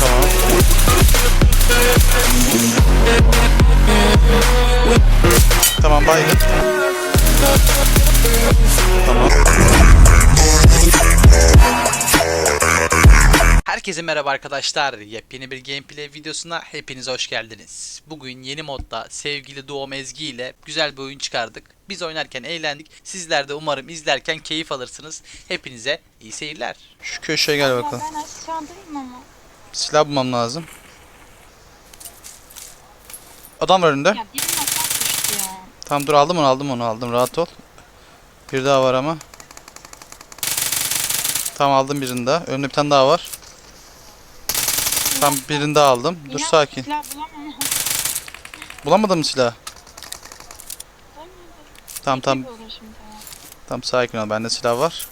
Tamam. Tamam baygın. Tamam. Herkese merhaba arkadaşlar. Yepyeni bir gameplay videosuna hepiniz hoş geldiniz. Bugün yeni modda sevgili Doğum Ezgi ile güzel bir oyun çıkardık. Biz oynarken eğlendik. Sizler de umarım izlerken keyif alırsınız. Hepinize iyi seyirler. Şu köşeye gel bakalım. ben aşağıdayım ama. Silah bulmam lazım. Adam var önünde. Ya birine atak düştü ya. Tamam dur aldım onu aldım onu aldım rahat ol. Bir daha var ama. Tamam aldım birini daha. Önümde bir tane daha var. Tam birini daha aldım. Dur İnan sakin. Silah bulamam. Bulamadın mı silah? Bulamadım. Tamam tamam. Olur şimdi. Tamam sakin ol. Bende silah var.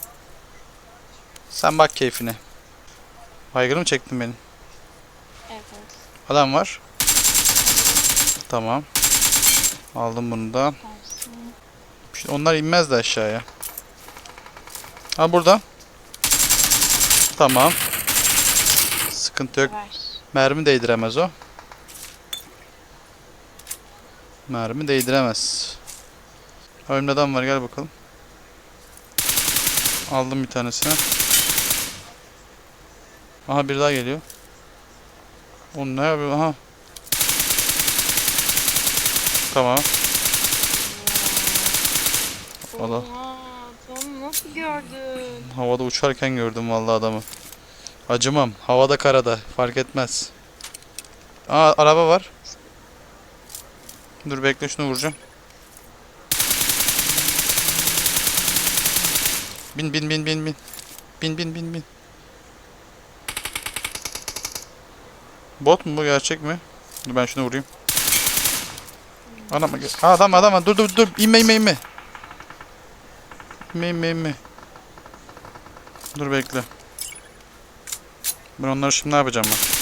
Sen bak keyfine. Baygını mı çektin benim? Adam var. Tamam. Aldım bunu da. İşte onlar inmez de aşağıya. Ha burada. Tamam. Sıkıntı yok. Mermi değdiremez o. Mermi değdiremez. Önümde adam var gel bakalım. Aldım bir tanesini. Aha bir daha geliyor. O ne yapıyor? Aha. Tamam. Valla. Tom nasıl gördün? Havada uçarken gördüm vallahi adamı. Acımam. Havada karada fark etmez. Aa araba var. Dur bekle şunu vuracağım. Bin bin bin bin bin. Bin bin bin bin. Bot mu bu gerçek mi? Dur ben şunu vurayım. Adam, adam adam dur dur dur inme inme inme. İnme inme inme. Dur bekle. Ben onları şimdi ne yapacağım ben?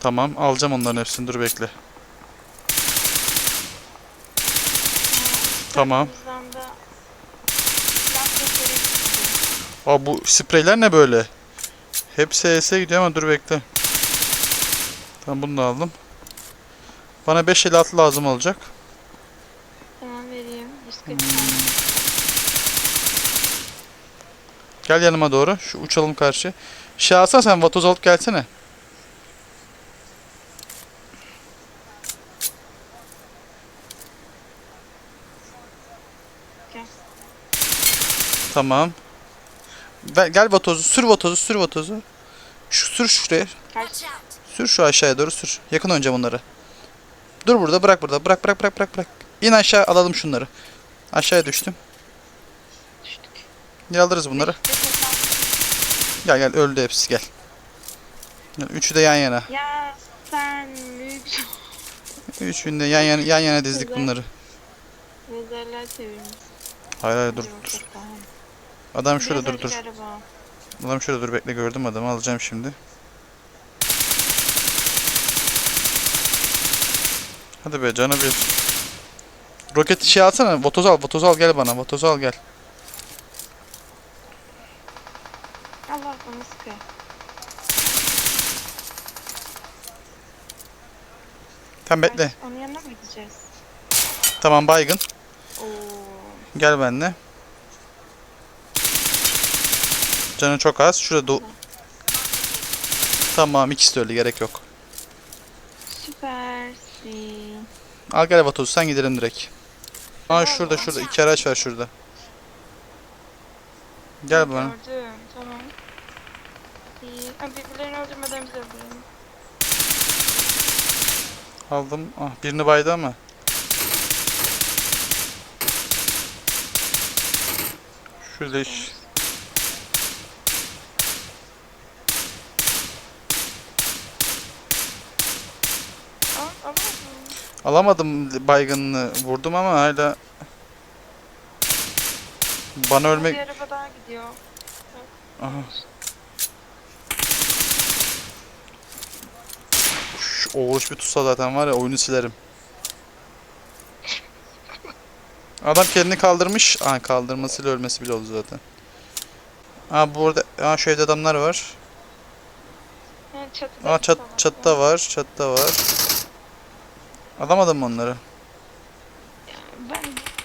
Tamam alacağım onların hepsini dur bekle. Tamam. Bizden de silah sesleri çıktı. Aa bu spreyler ne böyle? Hep SS'e gidiyor ama dur bekle. Tamam bunu da aldım. Bana 5 56 lazım olacak. Tamam vereyim. 140 Hmm. Gel yanıma doğru. Şu uçalım karşı. Şey alsana sen vatoz alıp gelsene. Gel. Tamam. Ver, gel vatozu. Sür vatozu. Sür vatozu. Şu, sür şuraya. Sür şu aşağıya doğru sür. Yakın önce bunları. Dur burada bırak burada. Bırak bırak bırak bırak bırak. İn aşağı alalım şunları. Aşağıya düştüm. Düştük. Gel alırız bunları. Gel gel öldü hepsi gel. Üçü de yan yana. Ya sen büyük Üçünü de yan yana yan yana dizdik bunları. mezarlar çevirmiş. Hayır hayır dur dur. Adam şurada dur dur. araba. Adam şurada dur bekle gördüm adamı alacağım şimdi. Hadi be canı bir. Roket şey alsana. Vatoz al. Vatoz al gel bana. Vatoz al gel. Allah bana sıkıyor. Tamam bekle. Onun yanına mı gideceğiz? Tamam baygın. Oo. Gel benimle. Canı çok az. Şurada do Tamam ikisi de öyle gerek yok. Süpersin. Al gel Vatoz sen gidelim direkt. Aa şurada şurada iki araç var şurada. Gel bana. Gördüm. Tamam. İyi. Ha, birbirlerini öldürmeden bizi öldürelim. Aldım. Ah birini baydı ama. Şu leş. Al, al. Alamadım baygınını vurdum ama hala bana ölmek Bir araba daha gidiyor. Aha. Şu Oğuş bir tutsa zaten var ya oyunu silerim. Adam kendini kaldırmış. Aa kaldırmasıyla ölmesi bile oldu zaten. Aa burada aa evde adamlar var. Ha, çatıda. Aa çat, çatıda var, çatıda var. Alamadım mı onları? Ben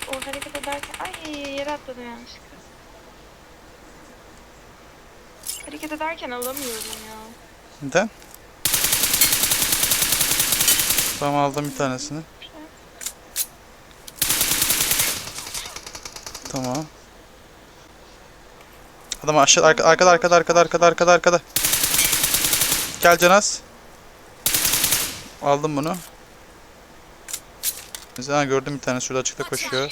o hareket ederken... Ay yere atladım yanlışlıkla. Hareket ederken alamıyorum ya. Neden? Tamam aldım bir tanesini. Tamam. Adam aşağı arka, arkada arkada arkada arkada arkada arkada. Gel Canaz. Aldım bunu. Ha gördüm bir tane şurada açıkta koşuyor.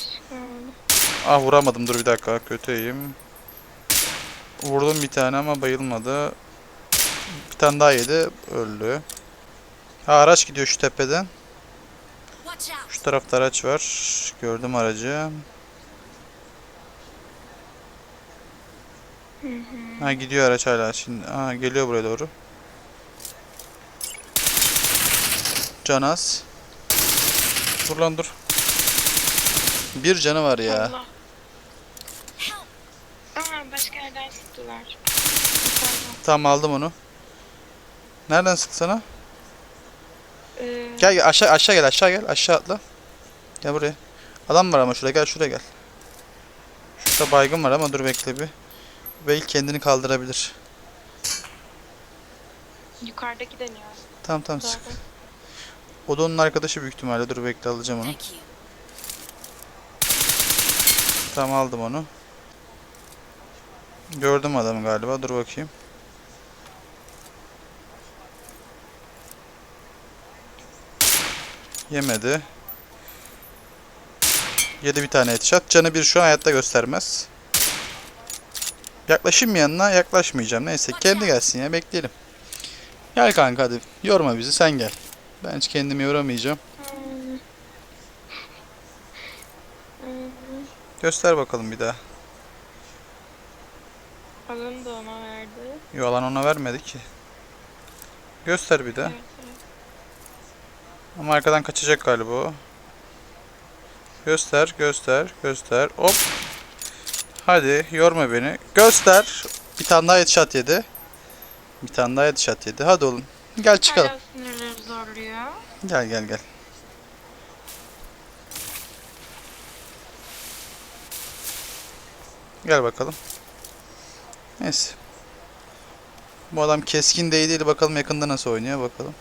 Ah vuramadım dur bir dakika kötüyüm. Vurdum bir tane ama bayılmadı. Bir tane daha yedi öldü. Ha araç gidiyor şu tepeden. Şu tarafta araç var. Gördüm aracı. Ha gidiyor araç hala şimdi. Ha geliyor buraya doğru. Canaz. Dur lan dur. Bir canı var ya. Allah. Aa başka yerden sıktılar. Tamam aldım onu. Nereden sıktı sana? Ee, Gel gel aşağı aşağı gel aşağı gel aşağı atla. Gel buraya. Adam var ama şurada gel şuraya gel. Şurada baygın var ama dur bekle bir. Belki kendini kaldırabilir. yukarıdaki deniyor. Tamam tamam sık. O da onun arkadaşı büyük ihtimalle. Dur bekle alacağım onu. Tamam aldım onu. Gördüm adamı galiba. Dur bakayım. Yemedi. Yedi bir tane headshot. Canı bir şu an hayatta göstermez. Yaklaşayım mı yanına? Yaklaşmayacağım. Neyse kendi gelsin ya bekleyelim. Gel kanka hadi. Yorma bizi sen gel. Ben hiç kendimi yoramayacağım. Göster bakalım bir daha. Alanı da ona verdi. Yo alan ona vermedi ki. Göster bir daha. Evet, evet. Ama arkadan kaçacak galiba o. Göster, göster, göster. Hop. Hadi yorma beni. Göster. Bir tane daha headshot yedi. Bir tane daha headshot yedi. Hadi oğlum. Gel çıkalım. Zorluyor. Gel gel gel. Gel bakalım. Neyse. Bu adam keskin değil bakalım yakında nasıl oynuyor bakalım.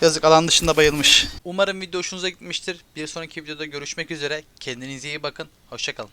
Yazık alan dışında bayılmış. Umarım video hoşunuza gitmiştir. Bir sonraki videoda görüşmek üzere. Kendinize iyi bakın. Hoşçakalın.